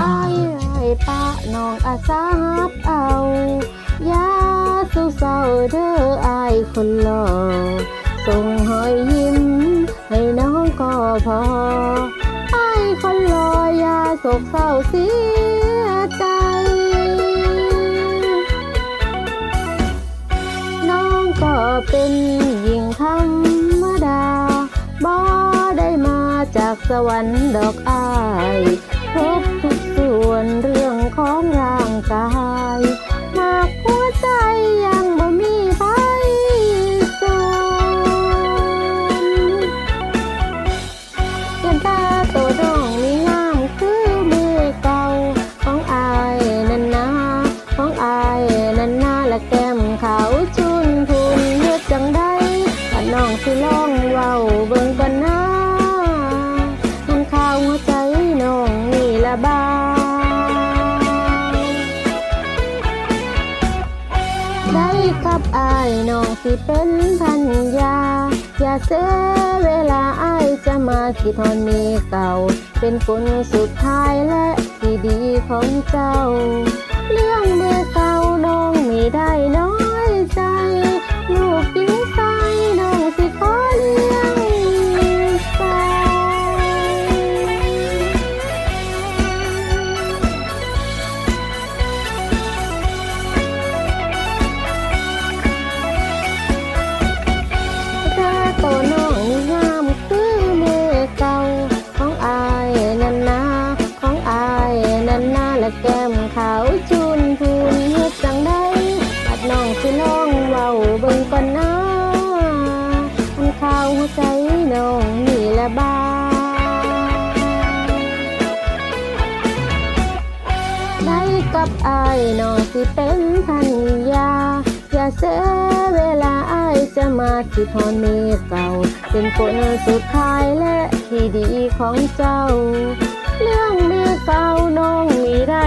อายไอ้ป้าน้องอาสาฮับเอา เด้ออายคนหล่อส่งหอยยิ้ม ให้น้องก็พออายคนหล่ออย่าโศกเศร้าเสียใจ น้องก็เป็นหญิงธรรมดาบ่ได้มาจากสวรรค์ดอกอายพบทุกส่วนเรื่องของร่างกาย สิเป็นพันยา อย่าเสียเวลาอายจะมาคิดทอนมีเก่า เป็นคนสุดท้ายและที่ดีของเจ้า เรื่องเมื่อ กับอายนอสิเป็นพันยา อย่าเสียเวลาอายจะมาที่ทอนมีเก่า เป็นคนสุดท้ายและที่ดีของเจ้า เรื่องมือเก่าน้องมีได้